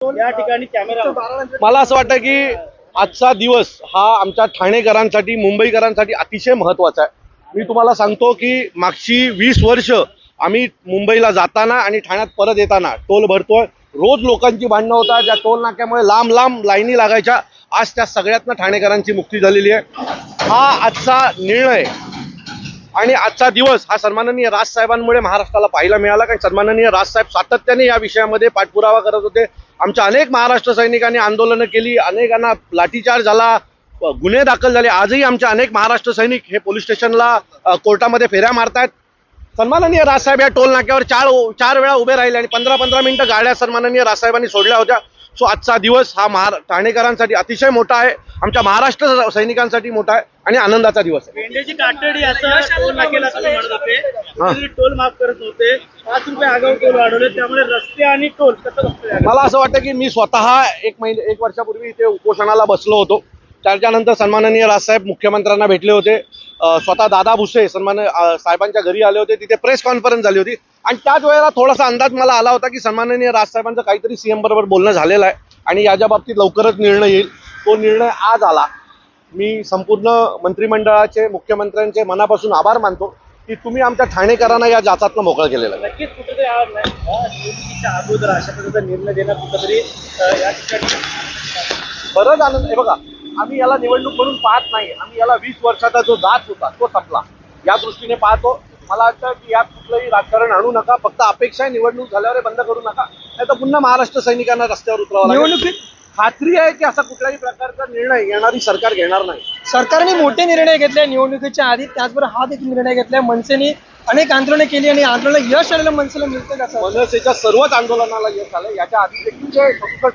या ठिकाणी कॅमेरा मला असं वाटतं की आजचा दिवस हा आमच्या ठाणेकरांसाठी मुंबईकरांसाठी अतिशय महत्त्वाचा आहे. मी तुम्हाला सांगतो की मागची वीस वर्ष आम्ही मुंबईला जाताना आणि ठाण्यात परत येताना टोल भरतोय. रोज लोकांची भांडणं होतात. ज्या टोल नाक्यामुळे लांब लांब लाईनी लागायच्या. आज त्या सगळ्यातनं ठाणेकरांची मुक्ती झालेली आहे. हा आजचा निर्णय आणि आजचा दिवस हा सन्माननीय राजसाहेबांमुळे महाराष्ट्राला पाहायला मिळाला. कारण सन्माननीय राजसाहेब सातत्याने या विषयामध्ये पाठपुरावा करत होते. आमच्या अनेक महाराष्ट्र सैनिकांनी आंदोलनं केली. अनेकांना लाठीचार्ज झाला. गुन्हे दाखल झाले. आजही आमच्या अनेक महाराष्ट्र सैनिक हे पोलीस स्टेशनला कोर्टामध्ये फेऱ्या मारतायत. सन्माननीय राजसाहेब या टोल नाक्यावर चार चार वेळा उभे राहिले आणि पंधरा पंधरा मिनिटं गाड्या सन्माननीय राजसाहेबांनी सोडल्या होत्या. सो आजचा दिवस हा महार ठाणेकरांसाठी अतिशय मोठा आहे. आमच्या महाराष्ट्र सैनिकांसाठी मोठा आहे आणि आनंदाचा दिवस आहे. पेंड्याची कातडी असं टोल नाकेला तुम्ही म्हणत होते. हा. कुठेतरी टोल माफ करत नव्हते. पाच रुपये आगाऊ टोल वाढवले. त्यामुळे रस्ते आणि टोल कसं बघतोय मला असं वाटतं की मी स्वतः एक महिने एक वर्षापूर्वी इथे उपोषणाला बसलो होतो. त्याच्यानंतर सन्माननीय राजसाहेब मुख्यमंत्र्यांना भेटले होते. स्वतः दादा भुसे सन्मान साहेबांच्या घरी आले होते. तिथे प्रेस कॉन्फरन्स झाली होती. आणि त्याच वेळेला थोडासा अंदाज मला आला होता की सन्माननीय राजसाहेबांचं काहीतरी सीएम बरोबर बोलणं झालेलं आहे. आणि याच्या बाबतीत लवकरच निर्णय येईल. तो निर्णय आज आला. मी संपूर्ण मंत्रिमंडळाचे मुख्यमंत्र्यांचे मनापासून आभार मानतो की तुम्ही आमच्या ठाणेकरांना या जाचातनं मोकळं केलेलं आहे. नक्कीच कुठेतरी अगोदर अशा प्रकारचा निर्णय देण्यात कुठेतरी बरंच आनंद आहे बघा आम्ही याला निवडणूक म्हणून पाहत नाही. आम्ही याला वीस वर्षाचा जो जात होता तो संपला. या दृष्टीने पाहतो मला वाटतं की यात कुठलंही राजकारण आणू नका फक्त अपेक्षा निवडणूक झाल्यावर बंद करू नका. नाही तर पुन्हा महाराष्ट्र सैनिकांना रस्त्यावर उतरावं. निवडणुकीत खात्री आहे की असा कुठल्याही प्रकारचा निर्णय येणारी सरकार घेणार नाही. सरकारने मोठे निर्णय घेतले निवडणुकीच्या आधी त्याचबरोबर हा देखील निर्णय घेतलाय. मनसेने अनेक आंदोलनं केली आणि आंदोलन यश आलेलं मनसेला मिळतं मनसेच्या सर्वच आंदोलनाला यश आलं याच्या आधी देखील जे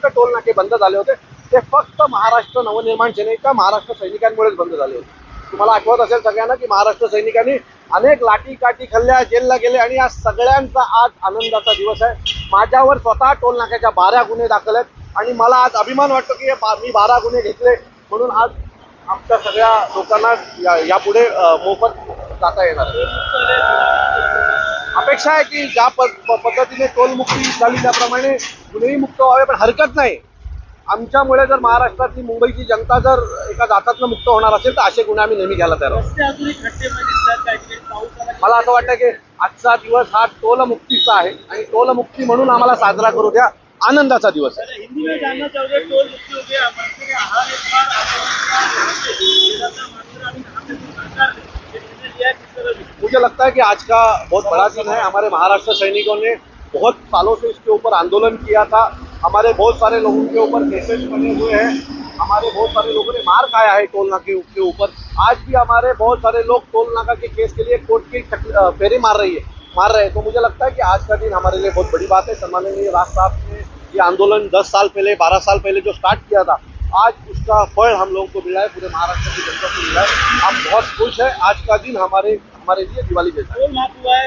टोल नाके बंद झाले होते ते फक्त महाराष्ट्र नवनिर्माण सेनेच्या महाराष्ट्र सैनिकांमुळेच बंद झाले होते? तुम्हाला आठवत असेल सगळ्यांना की महाराष्ट्र सैनिकांनी अनेक लाठी काठी खाल्ल्या जेलला गेले आणि या सगळ्यांचा आज आनंदाचा दिवस आहे. माझ्यावर स्वतः टोल नाक्याच्या बारा गुन्हे दाखल आहेत आणि मला आज अभिमान वाटतो की हे बा- मी बारा गुन्हे घेतले म्हणून आज आमच्या सगळ्या लोकांना या- यापुढे मोफत जाता येणार आहे. अपेक्षा आहे की ज्या प- प- पद्धतीने टोलमुक्ती झाली त्याप्रमाणे गुन्हेही मुक्त व्हावे पण हरकत नाही. आमच्यामुळे जर महाराष्ट्रातली मुंबईची जनता जर एका जातातनं मुक्त होणार असेल तर असे गुन्हे आम्ही नेहमी घ्यायला तयार मला असं वाटतं की आजचा दिवस हा टोलमुक्तीचा आहे आणि टोलमुक्ती म्हणून आम्हाला साजरा करू द्या. आनंदाचा दिवस आहे? मुझे लगता है कि आज का बहुत बड़ा दिन है. हमारे महाराष्ट्र सैनिकों ने बहुत सालों से इसके ऊपर आंदोलन किया था. हमारे बहुत सारे लोगों के ऊपर केसेस बने हुए हैं। हमारे बहुत सारे लोगों ने मार खाया है टोल नाके के ऊपर। आज भी हमारे बहुत सारे लोग टोल नाका के केस के लिए कोर्ट की फेरी मार रही है, मार रहे हैं। तो मुझे लगता है कि आज का दिन हमारे लिए बहुत बड़ी बात है। सम्माननीय राज साहब ने ये आंदोलन 10 साल पहले 12 साल पहले जो स्टार्ट किया था, आज उसका फल हम लोगों को मिला है। पूरे महाराष्ट्र की जनता को मिला है। हम बहुत खुश है। आज का दिन हमारे हमारे लिए दिवाली जैसा